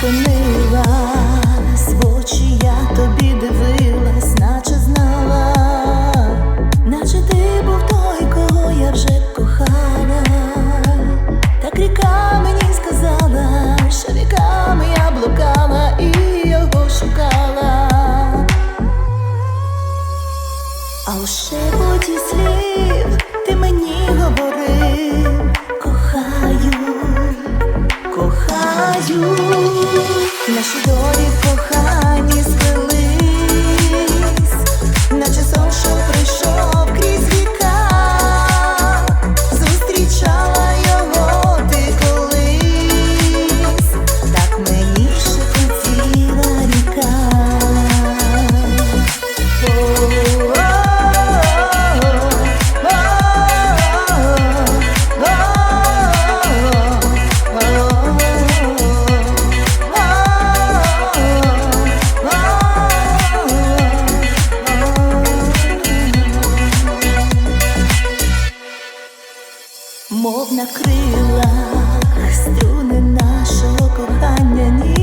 зупинилась, в очі я тобі дивилась, наче знала, наче ти був той, кого я вже кохала. Так ріка мені сказала, що віками я блукала і його шукала. А у шепоті слів nasce dores мов на струни нашого кохання.